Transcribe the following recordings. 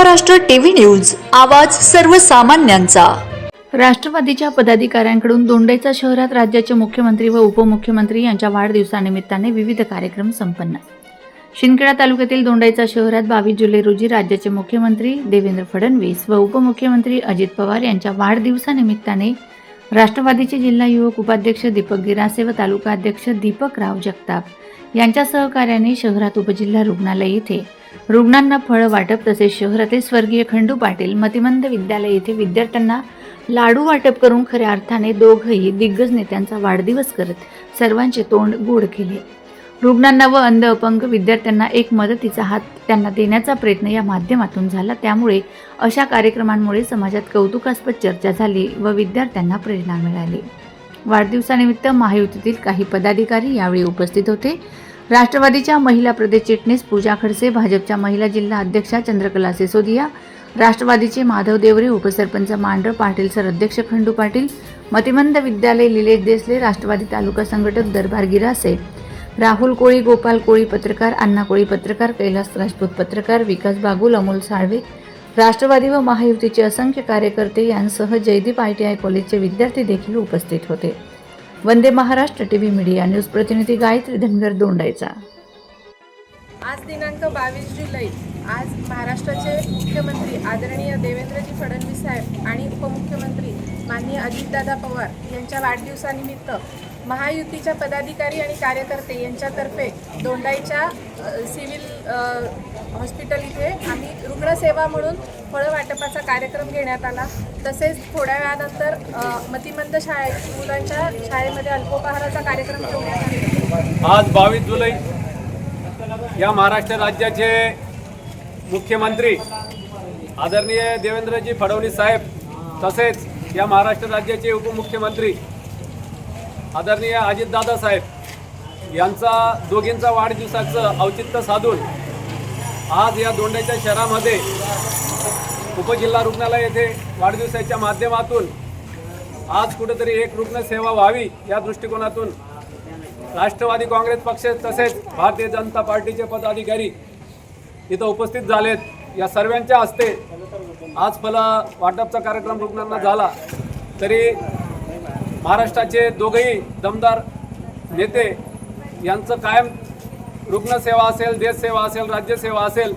Maharashtra TV news आवाज सर्वसामान्यांचा. राष्ट्रवादीच्या पदाधिकाऱ्यांकडून दोंडेचा शहरात राज्याचे मुख्यमंत्री व उपमुख्यमंत्री यांच्या वाढदिवसानिमित्ताने विविध कार्यक्रम संपन्न. शिंदखेडा तालुक्यातील दोंडाईचा शहरात बावीस जुलै रोजी राज्याचे मुख्यमंत्री देवेंद्र फडणवीस व उपमुख्यमंत्री अजित पवार यांच्या वाढदिवसानिमित्ताने राष्ट्रवादीचे जिल्हा युवक उपाध्यक्ष दीपक गिरासे व तालुका अध्यक्ष दीपक राव जगताप यांच्या सहकार्याने शहरात उपजिल्हा रुग्णालय येथे रुग्णांना फळं वाटप तसेच शहरातील स्वर्गीय खंडू पाटील मतिमंद विद्यालय येथे विद्यार्थ्यांना लाडू वाटप करून खऱ्या अर्थाने दोघंही दिग्गज नेत्यांचा वाढदिवस करत सर्वांचे तोंड गोड केले. रुग्णांना व अंध अपंग विद्यार्थ्यांना एक मदतीचा हात त्यांना देण्याचा प्रयत्न या माध्यमातून झाला. त्यामुळे अशा कार्यक्रमांमुळे समाजात कौतुकास्पद चर्चा झाली व विद्यार्थ्यांना प्रेरणा मिळाली. वाढदिवसानिमित्त महायुतीतील काही पदाधिकारी यावेळी उपस्थित होते. राष्ट्रवादीच्या महिला प्रदेश चिटणीस पूजा खडसे भाजपच्या महिला जिल्हा अध्यक्षा चंद्रकला सिसोदिया राष्ट्रवादीचे माधव देवरे उपसरपंच मांडर पाटील सर अध्यक्ष खंडू पाटील मतिमंद विद्यालय लिलेश देसले राष्ट्रवादी तालुका संघटक दरबार गिरासे राहुल कोळी गोपाल कोळी पत्रकार अण्णा कोळी पत्रकार कैलास राजपूत पत्रकार विकास बागुल अमोल साळवे राष्ट्रवादी व महायुतीचे असंख्य कार्यकर्ते यांसह जयदीप आय टी आय कॉलेजचे विद्यार्थी देखील उपस्थित होते. Vande Maharashtra T V media news प्रतिनिधी गायत्री धनगर दोंडायचा आज दिनांक बावीस जुलै. आज महाराष्ट्राचे मुख्यमंत्री आदरणीय देवेंद्रजी फडणवीस साहेब आणि उपमुख्यमंत्री माननीय अजितदादा पवार यांच्या वाढदिवसानिमित्त महायुतीच्या पदाधिकारी आणि कार्यकर्ते यांच्यातर्फे दोंडाईच्या सिव्हिल हॉस्पिटल इथे आम्ही रुग्णसेवा म्हणून फळं वाटपाचा कार्यक्रम घेण्यात आला. तसेच थोड्या वेळानंतर मतिमंद शाळे मुलांच्या शाळेमध्ये अल्पोपहाराचा कार्यक्रम ठेवण्यात आला. आज बावीस जुलै या महाराष्ट्र राज्याचे मुख्यमंत्री आदरणीय देवेंद्रजी फडणवीस साहेब तसेच या महाराष्ट्र राज्याचे उपमुख्यमंत्री आदरणीय अजितदादा साहेब यांचा दोघींचा वाढदिवसाचं औचित्य साधून आज या दोंड्याच्या शहरामध्ये उपजिल्हा रुग्णालय येथे वाढदिवसाच्या माध्यमातून आज कुठेतरी एक रुग्णसेवा व्हावी या दृष्टिकोनातून राष्ट्रवादी काँग्रेस पक्ष तसेच भारतीय जनता पार्टीचे पदाधिकारी इथं उपस्थित झालेत. या सर्वांच्या हस्ते आज फला वाटपचा कार्यक्रम रुग्णांना झाला. तरी महाराष्ट्राचे दोघेही दमदार नेते यांचं कायम रुग्णसेवा असेल देशसेवा असेल राज्यसेवा असेल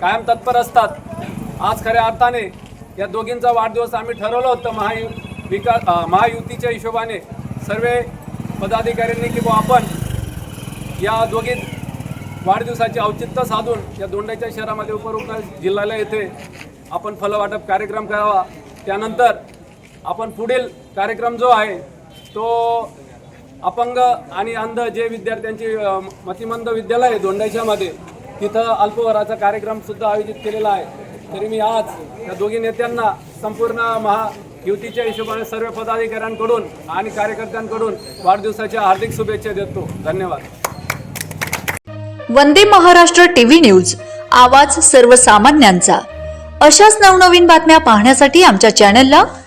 कायम तत्पर असतात. आज खऱ्या अर्थाने या दोघींचा वाढदिवस आम्ही ठरवलं होतं. महायु विकास महायुतीच्या हिशोबाने सर्व पदाधिकाऱ्यांनी की आपण या दोघी वाढदिवसाचे औचित्य साधून या दोंडाच्या शहरामध्ये उपरुग्ण जिल्ह्याला येथे आपण फलवाटप कार्यक्रम करावा. त्यानंतर आपण पुढील कार्यक्रम जो आहे तो अपंग आणि अंध जे विद्यार्थ्यांची मतिमंद विद्यालय आहे दोंडाच्यामध्ये तिथं अल्पवराचा कार्यक्रम सुद्धा आयोजित केलेला आहे. तरी मी आज या दोघी नेत्यांना संपूर्ण महायुतीच्या हिशोबाने सर्व पदाधिकाऱ्यांकडून आणि कार्यकर्त्यांकडून वाढदिवसाच्या हार्दिक शुभेच्छा देतो. धन्यवाद. वंदे महाराष्ट्र टीव्ही न्यूज आवाज सर्वसामान्यांचा. अशाच नवनवीन बातम्या पाहण्यासाठी आमच्या चॅनलला